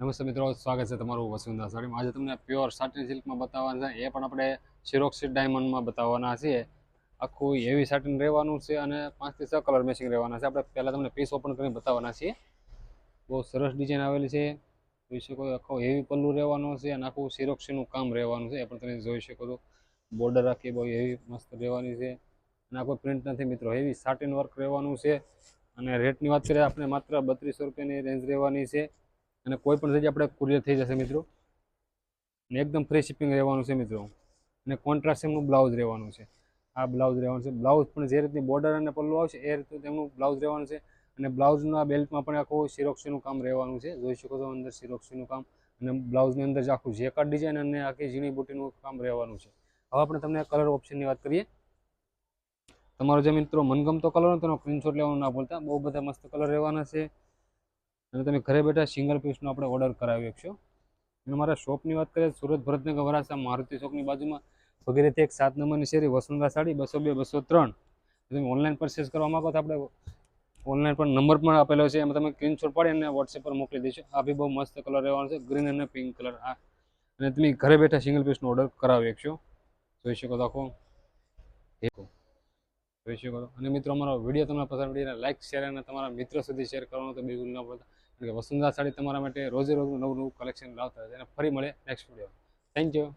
નમસ્તે મિત્રો, સ્વાગત છે તમારું વસુંધરા સાડીમાં. આજે તમને પ્યોર સાટિન સિલ્કમાં બતાવવાના છે. એ પણ આપણે સિરોક્સિડ ડાયમંડમાં બતાવવાના છીએ. આખું હેવી સાટિન રહેવાનું છે અને પાંચથી છ કલર મેચિંગ રહેવાના છે. આપણે પહેલાં તમને પીસ ઓપન કરીને બતાવવાના છીએ. બહુ સરસ ડિઝાઇન આવેલી છે. જોઈ શકો આખો હેવી પલ્લું રહેવાનું છે અને આખું શિરોક્ષીનું કામ રહેવાનું છે. એ પણ તમે જોઈ શકો છો. બોર્ડર આખી બહુ હેવી મસ્ત રહેવાની છે. અને આ કોઈ પ્રિન્ટ નથી મિત્રો. હેવી સાટિન વર્ક રહેવાનું છે. અને રેટની વાત કરીએ, આપણે માત્ર બત્રીસો રૂપિયાની રેન્જ રહેવાની છે. અને કોઈ પણ જગ્યાએ આપણે કુરિયર થઈ જશે મિત્રો. અને એકદમ ફ્રી શિપિંગ રહેવાનું છે મિત્રો. અને કોન્ટ્રાસ્ટ એમનું બ્લાઉઝ રહેવાનું છે. આ બ્લાઉઝ રહેવાનું છે. બ્લાઉઝ પણ જે રીતની બોર્ડર અને પલ્લું આવશે, એ રીતનું તેમનું બ્લાઉઝ રહેવાનું છે. અને બ્લાઉઝના બેલ્ટમાં પણ આખું સિરોક્સીનું કામ રહેવાનું છે. જોઈ શકો છો અંદર સિરોક્સીનું કામ. અને બ્લાઉઝની અંદર જે આખું જેકાર્ડ ડિઝાઇન અને આખી ઝીણી બુટીનું કામ રહેવાનું છે. હવે આપણે તમને કલર ઓપ્શનની વાત કરીએ. તમારો જે મિત્રો મનગમતો કલર હોય તેનો સ્ક્રીનશોટ લેવાનું ના ભૂલતા. બહુ બધા મસ્ત કલર રહેવાના છે. અને તમે ઘરે બેઠા સિંગલ પીસનો આપણે ઓર્ડર કરાવી શકશો. અને મારા શોપની વાત કરીએ સુરત ભરતનગર વરાસા મારુતિ ચોકની બાજુમાં વગેરેથી એક સાત નંબરની શેરી વસુંધરા સાડી બસો બે, બસો ત્રણ. તમે ઓનલાઈન પરચેસ કરવા માંગો તો આપણે ઓનલાઈન પણ નંબર પણ આપેલો છે. એમાં તમે સ્ક્રીનશોટ પાડી અને વોટ્સએપ પર મોકલી દેશો આ બી બહુ મસ્ત કલર રહેવાનો છે ગ્રીન અને પિંક કલર આ. અને તમે ઘરે બેઠા સિંગલ પીસનો ઓર્ડર કરાવી શકશો. જોઈ શકો તો આખો. જોઈ શકો અને મિત્રો, અમારો વીડિયો તમને પસંદ પડીને લાઇક શેર અને તમારા મિત્રો સુધી શેર કરવાનું તો બિલકુલ ન ભૂલતા. કારણ કે વસુંધરા સાડી તમારા માટે રોજે રોજનું નવું નવું કલેક્શન લાવતા રહે અને ફરી મળે નેક્સ્ટ વીડિયો થેન્ક યુ.